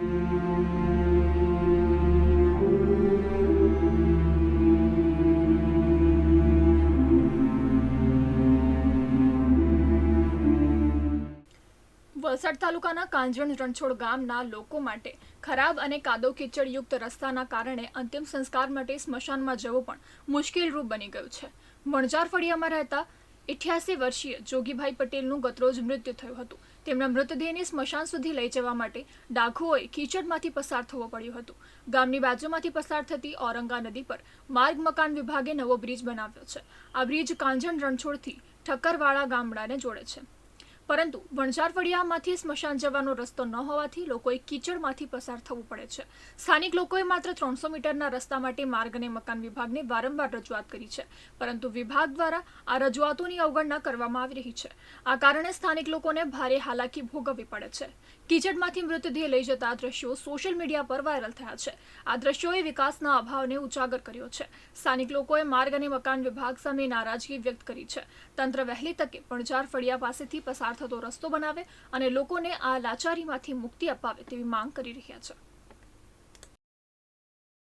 વલસાડ તાલુકાના કાંજણ રણછોડ ગામના લોકો માટે ખરાબ અને કાદવ કીચડયુક્ત રસ્તાના કારણે અંતિમ સંસ્કાર માટે સ્મશાનમાં જવું પણ મુશ્કેલરૂપ બની ગયું છે. વણઝાર ફળિયામાં રહેતા ઇઠ્યાસી વર્ષીય જોગીભાઈ પટેલનું ગતરોજ મૃત્યુ થયું હતું. તેમના મૃતદેહને સ્મશાન સુધી લઈ જવા માટે ડાઘુઓએ કીચડમાંથી પસાર થવો પડ્યું હતું. ગામની બાજુમાંથી પસાર થતી ઔરંગા નદી પર માર્ગ મકાન વિભાગે નવો બ્રિજ બનાવ્યો છે. આ બ્રિજ કાંજણ રણછોડથી ઠક્કરવાળા ગામડાને જોડે છે. પરંતુ વણઝાર ફળિયામાંથી સ્મશાન જવાનો રસ્તો ન હોવાથી લોકોએ કીચડમાંથી પસાર થવું પડે છે. સ્થાનિક લોકોએ માત્ર ત્રણસો મીટરના રસ્તા માટે માર્ગ અને મકાન વિભાગને વારંવાર રજૂઆત કરી છે, પરંતુ વિભાગ દ્વારા આ રજૂઆતોની અવગણના કરવામાં આવી રહી છે. આ કારણે સ્થાનિક લોકોને ભારે હાલાકી ભોગવવી પડે છે. કીચડમાંથી મૃતદેહ લઈ જતા દ્રશ્યો સોશિયલ મીડિયા પર વાયરલ થયા છે. આ દ્રશ્યોએ વિકાસના અભાવને ઉજાગર કર્યો છે. સ્થાનિક લોકોએ માર્ગ અને મકાન વિભાગ સામે નારાજગી વ્યક્ત કરી છે. તંત્ર વહેલી તકે પણઝાર ફળિયા પાસેથી પસાર થતો રસ્તો બનાવે અને લોકોને આ લાચારીમાંથી મુક્તિ અપાવે તેવી માંગ કરી રહ્યા છે.